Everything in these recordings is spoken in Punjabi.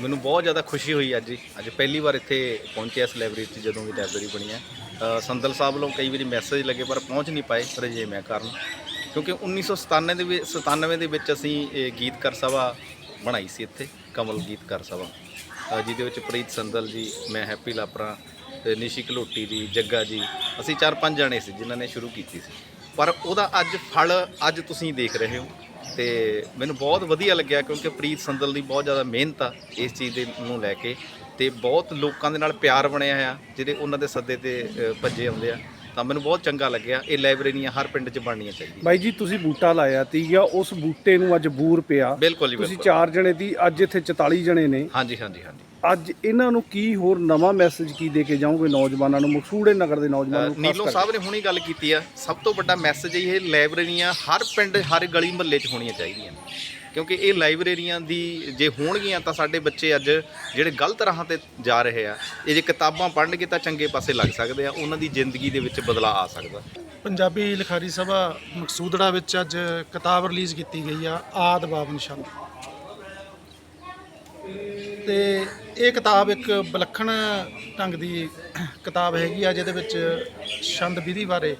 ਮੈਨੂੰ ਬਹੁਤ ਜ਼ਿਆਦਾ ਖੁਸ਼ੀ ਹੋਈ ਅੱਜ ਹੀ ਅੱਜ ਪਹਿਲੀ ਵਾਰ ਇੱਥੇ ਪਹੁੰਚਿਆ ਇਸ ਲਾਇਬ੍ਰੇਰੀ 'ਚ ਜਦੋਂ ਦੀ ਲਾਇਬ੍ਰੇਰੀ ਬਣੀ ਹੈ। ਸੰਦਲ ਸਾਹਿਬ ਵੱਲੋਂ ਕਈ ਵਾਰੀ ਮੈਸੇਜ ਲੱਗੇ, ਪਰ ਪਹੁੰਚ ਨਹੀਂ ਪਾਏ ਰਜੇਵਿਆਂ ਕਾਰਨ। ਕਿਉਂਕਿ 1997 ਦੇ ਵਿੱਚ 97 ਦੇ ਵਿੱਚ ਅਸੀਂ ਇਹ ਗੀਤਕਾਰ ਸਭਾ ਬਣਾਈ ਸੀ ਇੱਥੇ, ਕਮਲ ਗੀਤਕਾਰ ਸਭਾ। ਜਿਹਦੇ ਵਿੱਚ ਪ੍ਰੀਤ ਸੰਦਲ ਜੀ, ਮੈਂ ਹੈਪੀ ਲਾਪਰਾ ਤੇ ਨਿਸ਼ੀ ਘਲੋਟੀ ਜੀ, ਜੱਗਾ ਜੀ, ਅਸੀਂ ਚਾਰ ਪੰਜ ਜਣੇ ਸੀ ਜਿਨ੍ਹਾਂ ਨੇ ਸ਼ੁਰੂ ਕੀਤੀ ਸੀ। ਪਰ ਉਹਦਾ ਅੱਜ ਫਲ ਅੱਜ ਤੁਸੀਂ ਦੇਖ ਰਹੇ ਹੋ। ਤੇ ਮੈਨੂੰ ਬਹੁਤ ਵਧੀਆ ਲੱਗਿਆ ਕਿਉਂਕਿ ਪ੍ਰੀਤ ਸੰਦਲ ਦੀ ਬਹੁਤ ਜ਼ਿਆਦਾ ਮਿਹਨਤ ਆ ਇਸ ਚੀਜ਼ ਦੇ ਨੂੰ ਲੈ ਕੇ ਤੇ ਬਹੁਤ ਲੋਕਾਂ ਦੇ ਨਾਲ ਪਿਆਰ ਬਣਿਆ ਆ ਜਿਹੜੇ ਉਹਨਾਂ ਦੇ ਸੱਦੇ ਤੇ ਅ, ਭੱਜੇ ਆਉਂਦੇ ਆ। ਤਾਂ ਮੈਨੂੰ ਬਹੁਤ ਚੰਗਾ ਲੱਗਿਆ ਇਹ ਲਾਇਬ੍ਰੇਰੀਆਂ ਹਰ ਪਿੰਡ 'ਚ ਬਣਨੀਆਂ ਚਾਹੀਦੀਆਂ। ਬਾਈ ਜੀ ਤੁਸੀਂ ਬੂਟਾ ਲਾਇਆ ਤੀਗਾ ਉਸ ਬੂਟੇ ਨੂੰ ਅੱਜ ਬੂਰ ਪਿਆ। ਬਿਲਕੁਲ ਜੀ ਤੁਸੀਂ ਬਿਲਕੁਲ। ਚਾਰ ਜਣੇ ਦੀ ਅੱਜ ਇੱਥੇ 44 ਜਣੇ ਨੇ। ਹਾਂਜੀ ਹਾਂਜੀ ਹਾਂਜੀ। ਅੱਜ ਇਹਨਾਂ ਨੂੰ ਕੀ ਹੋਰ ਨਵਾਂ ਮੈਸੇਜ ਕੀ ਦੇ ਕੇ ਜਾਓਗੇ ਨੌਜਵਾਨਾਂ ਨੂੰ? ਮਕਸੂੜੇ ਨਗਰ ਦੇ ਨੌਜਵਾਨਾਂ ਨੂੰ ਨੀਲੋ? ਸਾਹਿਬ ਨੇ ਹੁਣੀ ਗੱਲ ਕੀਤੀ ਆ। ਸਭ ਤੋਂ ਵੱਡਾ ਮੈਸੇਜ ਇਹ ਲਾਇਬ੍ਰੇਰੀਆਂ ਹਰ ਪਿੰਡ ਹਰ ਗਲੀ ਮੁਹੱਲੇ 'ਚ ਹੋਣੀਆਂ ਚਾਹੀਦੀਆਂ ਨੇ। ਕਿਉਂਕਿ ਇਹ ਲਾਇਬ੍ਰੇਰੀਆਂ ਦੀ ਜੇ ਹੋਣਗੀਆਂ ਤਾਂ ਸਾਡੇ ਬੱਚੇ ਅੱਜ ਜਿਹੜੇ ਗਲਤ ਰਾਹਾਂ ਤੇ ਜਾ ਰਹੇ ਆ ਇਹ ਜੇ ਕਿਤਾਬਾਂ ਪੜ੍ਹਨਗੇ ਤਾਂ ਚੰਗੇ ਪਾਸੇ ਲੱਗ ਸਕਦੇ ਆ ਉਹਨਾਂ ਦੀ ਜ਼ਿੰਦਗੀ ਦੇ ਵਿੱਚ ਬਦਲਾਅ ਆ ਸਕਦਾ। ਪੰਜਾਬੀ ਲਿਖਾਰੀ ਸਭਾ ਮਕਸੂਦੜਾ ਵਿੱਚ ਅੱਜ ਕਿਤਾਬ ਰਿਲੀਜ਼ ਕੀਤੀ ਗਈ ਆ ਆਦ ਬਾਬਨ ਸ਼ੰਦ ਤੇ ਇਹ ਕਿਤਾਬ ਇੱਕ ਵਿਲੱਖਣ ਢੰਗ ਦੀ ਕਿਤਾਬ ਹੈਗੀ ਆ, ਜਿਹਦੇ ਵਿੱਚ ਛੰਦ ਵਿਧੀ ਬਾਰੇ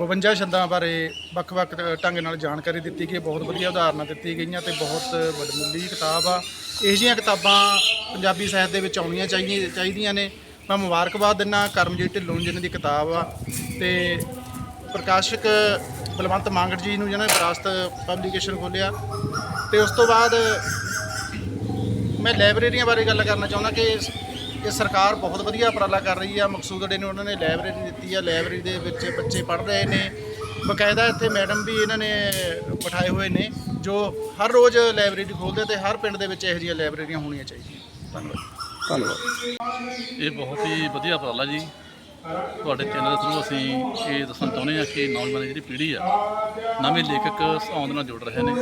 52 ਛੰਦਾਂ ਬਾਰੇ ਵੱਖ-ਵੱਖ ਢੰਗ ਨਾਲ ਜਾਣਕਾਰੀ ਦਿੱਤੀ ਗਈ, ਬਹੁਤ ਵਧੀਆ ਉਦਾਹਰਨਾਂ ਦਿੱਤੀ ਗਈਆਂ ਤੇ ਬਹੁਤ ਵੱਡਮੁੱਲੀ ਕਿਤਾਬ ਆ। ਇਹੋ ਜਿਹੀਆਂ ਕਿਤਾਬਾਂ ਪੰਜਾਬੀ ਸਾਹਿਤ ਦੇ ਵਿੱਚ ਆਉਣੀਆਂ ਚਾਹੀਦੀਆਂ ਚਾਹੀਦੀਆਂ ਨੇ। ਮੈਂ ਮੁਬਾਰਕਬਾਦ ਦਿੰਦਾ, ਕਰਮਜੀਤ ਢਿੱਲੋਂ ਜਿਹਨਾਂ ਦੀ ਕਿਤਾਬ ਆ। ਤੇ ਪ੍ਰਕਾਸ਼ਕ ਬਲਵੰਤ ਮਾਂਗੜ ਜੀ ਨੂੰ ਜਿਹਨਾਂ ਨੇ ਵਿਰਾਸਤ ਪਬਲੀਕੇਸ਼ਨ ਖੋਲਿਆ ਤੇ ਉਸ ਤੋਂ ਬਾਅਦ ਮੈਂ ਲਾਇਬ੍ਰੇਰੀਆਂ ਬਾਰੇ ਗੱਲ ਕਰਨਾ ਚਾਹੁੰਦਾ ਕਿ ਇਸ- ਇਹ ਸਰਕਾਰ ਬਹੁਤ ਵਧੀਆ ਉਪਰਾਲਾ ਕਰ ਰਹੀ ਆ। ਮਕਸੂਦੜੇ ਨੂੰ ਉਹਨਾਂ ਨੇ ਲਾਇਬ੍ਰੇਰੀ ਦਿੱਤੀ ਆ। ਲਾਇਬ੍ਰੇਰੀ ਦੇ ਵਿੱਚ ਬੱਚੇ ਪੜ੍ਹ ਰਹੇ ਨੇ। ਬਕਾਇਦਾ ਇੱਥੇ ਮੈਡਮ ਵੀ ਇਹਨਾਂ ਨੇ ਬਿਠਾਏ ਹੋਏ ਨੇ ਜੋ ਹਰ ਰੋਜ਼ ਲਾਇਬ੍ਰੇਰੀ ਖੋਲ੍ਹਦੇ ਤੇ ਹਰ ਪਿੰਡ ਦੇ ਵਿੱਚ ਇਹੋ ਜਿਹੀਆਂ ਲਾਇਬ੍ਰੇਰੀਆਂ ਹੋਣੀਆਂ ਚਾਹੀਦੀਆਂ। ਧੰਨਵਾਦ। ਧੰਨਵਾਦ। ਇਹ ਬਹੁਤ ਹੀ ਵਧੀਆ ਉਪਰਾਲਾ ਜੀ। ਤੁਹਾਡੇ ਚੈਨਲ ਦੇ ਥਰੂ ਅਸੀਂ ਇਹ ਦੱਸਣਾ ਚਾਹੁੰਦੇ ਹਾਂ ਕਿ ਨੌਜਵਾਨ ਜਿਹੜੀ ਪੀੜ੍ਹੀ ਆ ਨਵੇਂ ਲੇਖਕ ਆਉਣ ਦੇ ਨਾਲ ਜੁੜ ਰਹੇ ਨੇ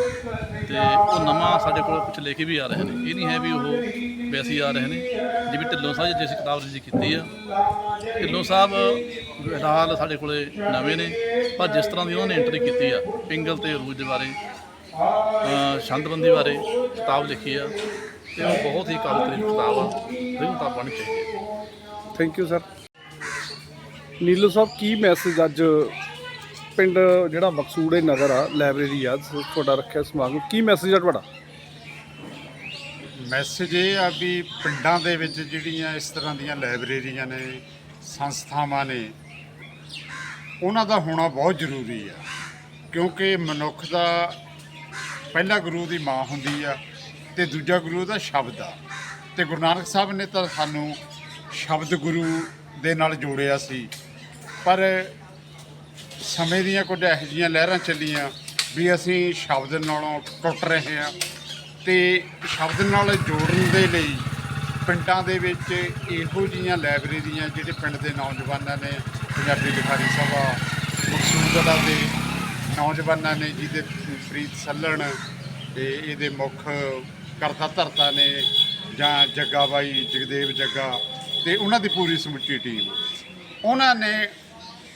ਤੇ ਉਹ ਨਵਾਂ ਸਾਡੇ ਕੋਲ ਕੁਝ ਲੈ ਵੀ ਆ ਰਹੇ ਨੇ। ਇਹ ਨਹੀਂ ਹੈ ਵੀ ਉਹ ਵੈਸੇ ਆ ਰਹੇ ਨੇ। ਜਿਵੇਂ ਢਿੱਲੋਂ ਸਾਹਿਬ ਜਿਸ ਕਿਤਾਬ ਰਿਲੀਜ਼ ਕੀਤੀ ਆ ਢਿੱਲੋਂ ਸਾਹਿਬ ਫਿਲਹਾਲ ਸਾਡੇ ਕੋਲੇ ਨਵੇਂ ਨੇ ਪਰ ਜਿਸ ਤਰ੍ਹਾਂ ਦੀ ਉਹਨਾਂ ਨੇ ਐਂਟਰੀ ਕੀਤੀ ਆ ਪਿੰਗਲ ਤੇ ਰੂਜ ਦੇ ਬਾਰੇ ਅ, ਛੰਦਬੰਦੀ ਬਾਰੇ ਕਿਤਾਬ ਲਿਖੀ ਆ ਤੇ ਉਹ ਬਹੁਤ ਹੀ ਕਾਬਲ ਕਿਤਾਬ ਆ ਜਿਹਨੂੰ ਕਿਤਾਬ ਪੜ੍ਹਨੀ ਚਾਹੀਦੀ ਹੈ thank you sir Neelu Sahib, Ki message ਅੱਜ ਪਿੰਡ ਜਿਹੜਾ ਮਕਸੂੜੇ ਨਗਰ ਆ ਲਾਇਬ੍ਰੇਰੀ ਆ ਤੁਹਾਡਾ ਰੱਖਿਆ ਸਮਾਗਮ, ਕੀ ਮੈਸੇਜ ਆ ਤੁਹਾਡਾ? ਮੈਸੇਜ ਇਹ ਆ ਵੀ ਪਿੰਡਾਂ ਦੇ ਵਿੱਚ ਜਿਹੜੀਆਂ ਇਸ ਤਰ੍ਹਾਂ ਦੀਆਂ ਲਾਇਬ੍ਰੇਰੀਆਂ ਨੇ, ਸੰਸਥਾਵਾਂ ਨੇ, ਉਹਨਾਂ ਦਾ ਹੋਣਾ ਬਹੁਤ ਜ਼ਰੂਰੀ ਆ। ਕਿਉਂਕਿ ਮਨੁੱਖ ਦਾ ਪਹਿਲਾ ਗੁਰੂ ਦੀ ਮਾਂ ਹੁੰਦੀ ਆ ਤੇ ਦੂਜਾ ਗੁਰੂ ਦਾ ਸ਼ਬਦ ਆ। ਤੇ ਗੁਰੂ ਨਾਨਕ ਸਾਹਿਬ ਨੇ ਤਾਂ ਸਾਨੂੰ ਸ਼ਬਦ ਗੁਰੂ ਦੇ ਨਾਲ ਜੋੜਿਆ ਸੀ। ਪਰ ਸਮੇਂ ਦੀਆਂ ਕੁਝ ਇਹੋ ਜਿਹੀਆਂ ਲਹਿਰਾਂ ਚੱਲੀਆਂ ਵੀ ਅਸੀਂ ਸ਼ਬਦ ਨਾਲੋਂ ਟੁੱਟ ਰਹੇ ਹਾਂ ਤੇ ਸ਼ਬਦ ਨਾਲ ਜੋੜਨ ਦੇ ਲਈ ਪਿੰਡਾਂ ਦੇ ਵਿੱਚ ਇਹੋ ਜਿਹੀਆਂ ਲਾਇਬ੍ਰੇਰੀਆਂ ਜਿਹੜੇ ਪਿੰਡ ਦੇ ਨੌਜਵਾਨਾਂ ਨੇ, ਪੰਜਾਬੀ ਲਿਖਾਰੀ ਸਭਾ ਮਕਸੂਦਲਾ ਦੇ ਨੌਜਵਾਨਾਂ ਨੇ, ਜਿਹਦੇ ਫਰੀਦ ਸੱਲਣ ਤੇ ਇਹਦੇ ਮੁੱਖ ਕਰਤਾ ਧਰਤਾ ਨੇ ਜਾਂ ਜੱਗਾ ਬਾਈ ਜਗਦੇਵ ਜੱਗਾ ਤੇ ਉਹਨਾਂ ਦੀ ਪੂਰੀ ਸਮੁੱਚੀ ਟੀਮ ਉਹਨਾਂ ਨੇ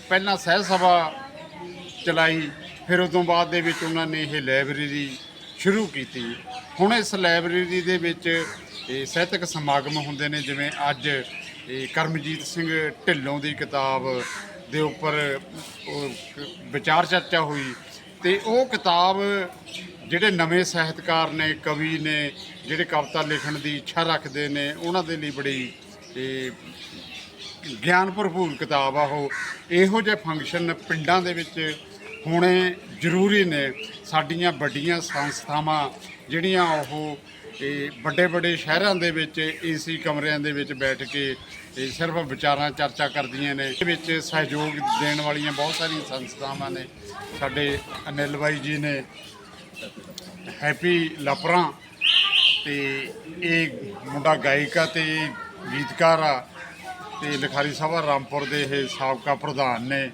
ਪਹਿਲਾਂ ਸਹਿ ਸਭਾ ਚਲਾਈ, ਫਿਰ ਉਸ ਤੋਂ ਬਾਅਦ ਦੇ ਵਿੱਚ ਉਹਨਾਂ ਨੇ ਇਹ ਲਾਇਬ੍ਰੇਰੀ ਸ਼ੁਰੂ ਕੀਤੀ। ਹੁਣ ਇਸ ਲਾਇਬ੍ਰੇਰੀ ਦੇ ਵਿੱਚ ਇਹ ਸਾਹਿਤਕ ਸਮਾਗਮ ਹੁੰਦੇ ਨੇ, ਜਿਵੇਂ ਅੱਜ ਇਹ ਕਰਮਜੀਤ ਸਿੰਘ ਢਿੱਲੋਂ ਦੀ ਕਿਤਾਬ ਦੇ ਉੱਪਰ ਵਿਚਾਰ ਚਰਚਾ ਹੋਈ। ਤੇ ਉਹ ਕਿਤਾਬ ਜਿਹੜੇ ਨਵੇਂ ਸਾਹਿਤਕਾਰ ਨੇ, ਕਵੀ ਨੇ, ਜਿਹੜੇ ਕਵਿਤਾ ਲਿਖਣ ਦੀ ਇੱਛਾ ਰੱਖਦੇ ਨੇ, ਉਹਨਾਂ ਦੇ ਲਈ ਬੜੀ ਇਹ ਗਿਆਨ ਭਰਪੂਰ ਕਿਤਾਬ ਆ ਉਹ। ਇਹੋ ਜਿਹੇ ਫੰਕਸ਼ਨ ਪਿੰਡਾਂ ਦੇ ਵਿੱਚ ਹੋਣੇ ਜ਼ਰੂਰੀ ਨੇ। ਸਾਡੀਆਂ ਵੱਡੀਆਂ ਸੰਸਥਾਵਾਂ ਜਿਹੜੀਆਂ ਉਹ, ਇਹ ਵੱਡੇ ਵੱਡੇ ਸ਼ਹਿਰਾਂ ਦੇ ਵਿੱਚ ਏਸੀ ਕਮਰਿਆਂ ਦੇ ਵਿੱਚ ਬੈਠ ਕੇ, ਇਹ ਸਿਰਫ ਵਿਚਾਰਾਂ ਚਰਚਾ ਕਰਦੀਆਂ ਨੇ। ਇਹਦੇ ਵਿੱਚ ਸਹਿਯੋਗ ਦੇਣ ਵਾਲੀਆਂ ਬਹੁਤ ਸਾਰੀਆਂ ਸੰਸਥਾਵਾਂ ਨੇ। ਸਾਡੇ ਅਨਿਲ ਬਾਈ ਜੀ ਨੇ ਹੈਪੀ ਲਾਪਰਾ ਤੇ ਇਹ ਮੁੰਡਾ ਗਾਇਕਾ ਤੇ ਗੀਤਕਾਰ ਆ। ਤੇ ਲਿਖਾਰੀ ਸਭਾ ਰਾਮਪੁਰ ਦੇ ਇਹ ਸਾਬਕਾ ਪ੍ਰਧਾਨ ਨੇ